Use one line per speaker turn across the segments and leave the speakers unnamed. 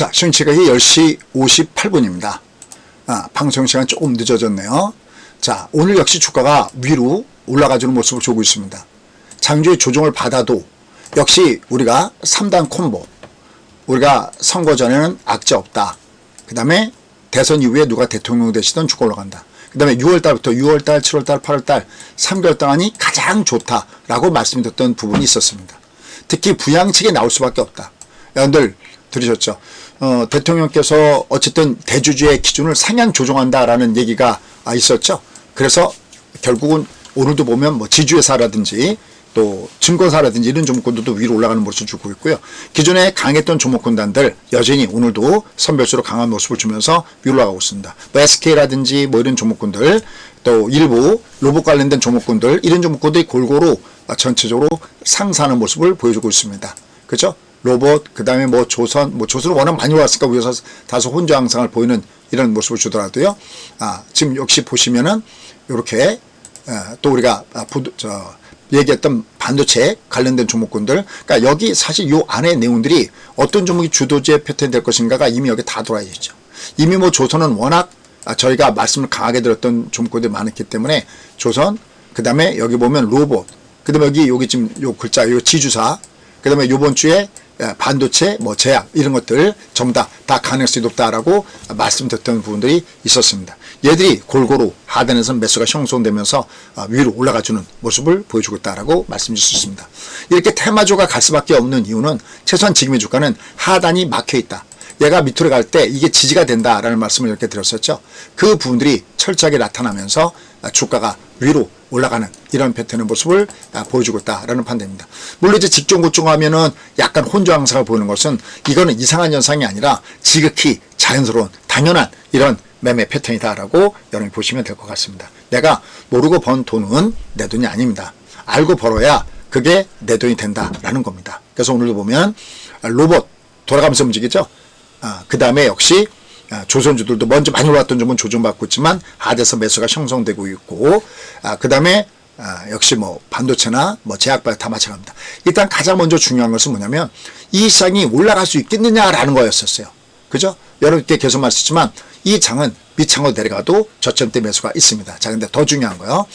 자, 지금 시각이 10시 58분입니다. 아, 방송 시간 조금 늦어졌네요. 자, 오늘 역시 주가가 위로 올라가주는 모습을 보고 있습니다. 장주의 조정을 받아도 역시 우리가 3단 콤보, 우리가 선거 전에는 악재 없다. 그 다음에 대선 이후에 누가 대통령 되시던 주가 올라간다. 그 다음에 6월달부터 6월달, 7월달, 8월달 3개월 동안이 가장 좋다라고 말씀드렸던 부분이 있었습니다. 특히 부양책이 나올 수밖에 없다. 여러분들 들으셨죠? 어, 대통령께서 어쨌든 대주주의 기준을 상향 조정한다라는 얘기가 아, 있었죠. 그래서 결국은 오늘도 보면 뭐 지주회사라든지 또 증권사라든지 이런 종목군들도 위로 올라가는 모습을 주고 있고요. 기존에 강했던 종목군단들 여전히 오늘도 선별수로 강한 모습을 주면서 위로 올라가고 있습니다. 뭐 SK라든지 뭐 이런 종목군들 또 일부 로봇 관련된 종목군들 이런 종목군들이 골고루 전체적으로 상승하는 모습을 보여주고 있습니다. 그죠? 로봇 그 다음에 뭐 조선 뭐 조선은 워낙 많이 올랐으니까 위에서 다소 혼조항상을 보이는 이런 모습을 주더라도요. 아, 지금 역시 보시면은 이렇게 어, 또 우리가 아, 부도, 저, 얘기했던 반도체 관련된 종목군들, 그러니까 여기 사실 요 안에 내용들이 어떤 종목이 주도주의 패턴이 될 것인가가 이미 여기 다 들어와 있죠. 이미 뭐 조선은 워낙 아, 저희가 말씀을 강하게 들었던 종목들이 많았기 때문에 조선, 그 다음에 여기 보면 로봇, 그 다음에 여기 여기 지금 요 글자, 요 지주사, 그 다음에 요번 주에 예, 반도체, 뭐 제약 이런 것들 전부 다, 다 가능성이 높다라고 말씀드렸던 부분들이 있었습니다. 얘들이 골고루 하단에서 매수가 형성되면서 아, 위로 올라가주는 모습을 보여주고 있다라고 말씀드릴 수 있습니다. 이렇게 테마주가 갈 수밖에 없는 이유는 최소한 지금의 주가는 하단이 막혀 있다. 얘가 밑으로 갈 때 이게 지지가 된다라는 말씀을 이렇게 드렸었죠. 그 부분들이 철저하게 나타나면서 주가가 위로 올라가는 이런 패턴의 모습을 보여주고 있다라는 판단입니다. 물론 이제 직종 고종하면은 약간 혼조항상을 보이는 것은 이거는 이상한 현상이 아니라 지극히 자연스러운 당연한 이런 매매 패턴이다라고 여러분이 보시면 될 것 같습니다. 내가 모르고 번 돈은 내 돈이 아닙니다. 알고 벌어야 그게 내 돈이 된다라는 겁니다. 그래서 오늘도 보면 로봇 돌아가면서 움직이죠. 아, 그 다음에 역시 아, 조선주들도 먼저 많이 올랐던 점은 조정받고 있지만 하대서 매수가 형성되고 있고 아, 그 다음에 아, 역시 뭐 반도체나 뭐 제약발 다 마찬가지입니다. 일단 가장 먼저 중요한 것은 뭐냐면 이 시장이 올라갈 수 있겠느냐라는 거였었어요. 그죠? 여러분께 계속 말씀했지만 이 장은 밑창으로 내려가도 저점대 매수가 있습니다. 자, 근데 더 중요한 거요.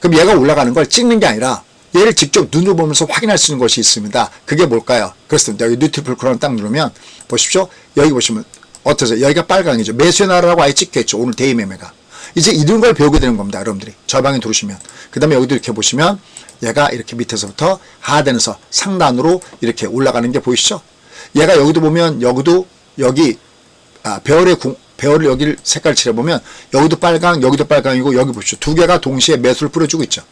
그럼 얘가 올라가는 걸 찍는 게 아니라 얘를 직접 눈으로 보면서 확인할 수 있는 것이 있습니다. 그게 뭘까요? 그렇습니다. 여기 뉴트리플 크론을 딱 누르면 보십시오. 여기 보시면 어떠세요? 여기가 빨강이죠. 매수의 나라라고 아예 찍혀있죠. 오늘 대의 매매가. 이제 이런 걸 배우게 되는 겁니다. 여러분들이. 저 방에 들어오시면. 그 다음에 여기도 이렇게 보시면 얘가 이렇게 밑에서부터 하단에서 상단으로 이렇게 올라가는 게 보이시죠? 얘가 여기도 보면 여기도 여기 아, 배열의 궁, 배열을 여기를 색깔 칠해보면 여기도 빨강 여기도 빨강이고 여기 보십시오. 두 개가 동시에 매수를 뿌려주고 있죠.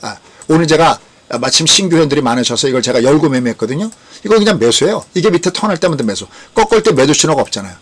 아, 오늘 제가 마침 신규 회원들이 많으셔서 이걸 제가 열고 매매했거든요. 이거 그냥 매수예요. 이게 밑에 턴할 때마다 매수. 꺾을 때 매도 신호가 없잖아요.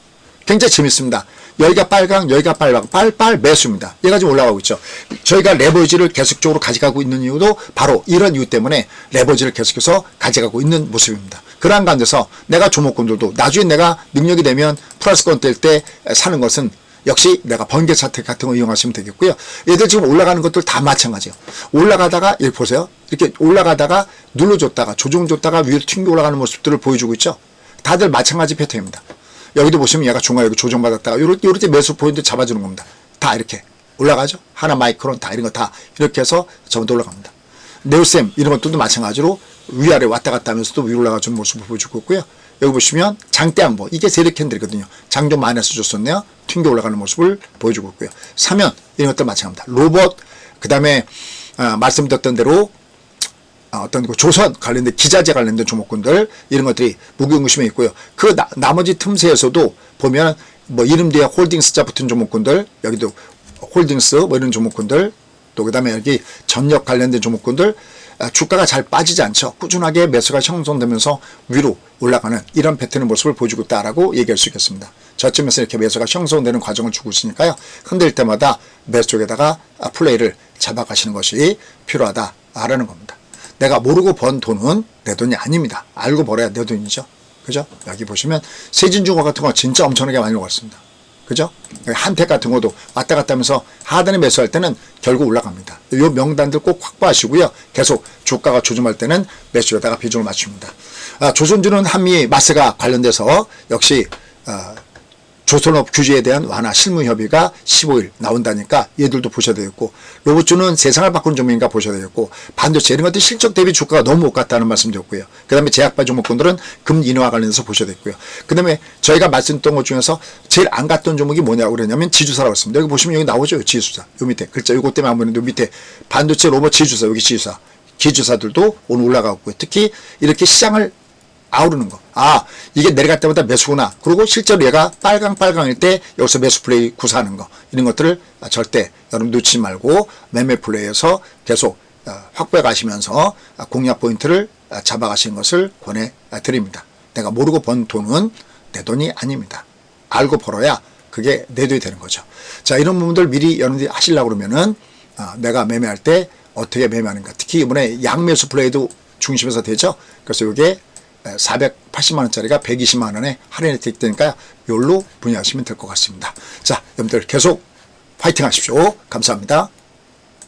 굉장히 재밌습니다. 여기가 빨강, 여기가 빨강, 빨빨 매수입니다. 얘가 지금 올라가고 있죠. 저희가 레버지를 계속적으로 가져가고 있는 이유도 바로 이런 이유 때문에 레버지를 계속해서 가져가고 있는 모습입니다. 그러한 가운데서 내가 조목군들도 나중에 내가 능력이 되면 플러스권 될 때 사는 것은 역시 내가 번개 차트 같은 거 이용하시면 되겠고요. 얘들 지금 올라가는 것들 다 마찬가지예요. 올라가다가 이 보세요. 이렇게 올라가다가 눌러줬다가 조정줬다가 위로 튕겨 올라가는 모습들을 보여주고 있죠. 다들 마찬가지 패턴입니다. 여기도 보시면 얘가 중간 여기 조정받았다가 요럴 때, 요럴 때 매수 포인트 잡아주는 겁니다. 다 이렇게 올라가죠. 하나 마이크론 다 이런 거 다 이렇게 해서 전부 올라갑니다. 네오셈 이런 것들도 마찬가지로 위아래 왔다 갔다 하면서도 위로 올라가주는 모습을 보여주고 있고요. 여기 보시면 장대 양보 이게 세력 캔들이거든요. 장좀 마이너스 줬었네요. 튕겨 올라가는 모습을 보여주고 있고요. 사면 이런 것들 마찬가지입니다. 로봇 그 다음에 아, 말씀드렸던 대로 아, 어떤 그 조선 관련된 기자재 관련된 종목군들 이런 것들이 무게중심에 있고요. 그 나, 나머지 틈새에서도 보면 뭐 이름 뒤에 홀딩스 자 붙은 종목군들 여기도 홀딩스 뭐 이런 종목군들 또 그다음에 여기 전력 관련된 종목군들 아, 주가가 잘 빠지지 않죠. 꾸준하게 매수가 형성되면서 위로 올라가는 이런 패턴의 모습을 보여주고 있다라고 얘기할 수 있겠습니다. 저점에서 이렇게 매수가 형성되는 과정을 주고 있으니까요. 흔들 때마다 매수 쪽에다가 아, 플레이를 잡아가시는 것이 필요하다라는 겁니다. 내가 모르고 번 돈은 내 돈이 아닙니다. 알고 벌어야 내 돈이죠. 그죠? 여기 보시면 세진중화 같은 거 진짜 엄청나게 많이 올랐습니다. 그죠? 한택 같은 것도 왔다 갔다 하면서 하단에 매수할 때는 결국 올라갑니다. 요 명단들 꼭 확보하시고요. 계속 주가가 조정할 때는 매수에다가 비중을 맞춥니다. 아, 조선주는 한미 마스가 관련돼서 역시 아, 조선업 규제에 대한 완화 실무 협의가 15일 나온다니까 얘들도 보셔야 되겠고 로봇주는 세상을 바꾸는 종목인가 보셔야 되겠고 반도체 이런 것들 실적 대비 주가가 너무 못 갔다는 말씀 드렸고요. 그 다음에 제약바 종목군들은 금 인하와 관련해서 보셔야 되겠고요. 그 다음에 저희가 말씀드렸던 것 중에서 제일 안 갔던 종목이 뭐냐고 그러냐면 지주사라고 했습니다. 여기 보시면 여기 나오죠. 지주사. 요 밑에 글자 요거 때문에 안 보이는데 요 밑에 반도체 로봇 지주사 여기 지주사. 기주사들도 오늘 올라가고 있고요. 특히 이렇게 시장을 아우르는 거. 아, 이게 내려갈 때마다 매수구나. 그리고 실제로 얘가 빨강빨강일 때 여기서 매수 플레이 구사하는 거. 이런 것들을 절대 여러분 놓치지 말고 매매 플레이에서 계속 어, 확보해 가시면서 아, 공략 포인트를 아, 잡아가시는 것을 권해 드립니다. 내가 모르고 번 돈은 내 돈이 아닙니다. 알고 벌어야 그게 내 돈이 되는 거죠. 자, 이런 부분들 미리 여러분들이 하시려고 그러면은 아, 내가 매매할 때 어떻게 매매하는가. 특히 이번에 양매수 플레이도 중심에서 되죠. 그래서 이게 480만 원짜리가 120만 원에 할인이 될 테니까 요로 분야하시면 될 것 같습니다. 자, 여러분들 계속 파이팅 하십시오. 감사합니다.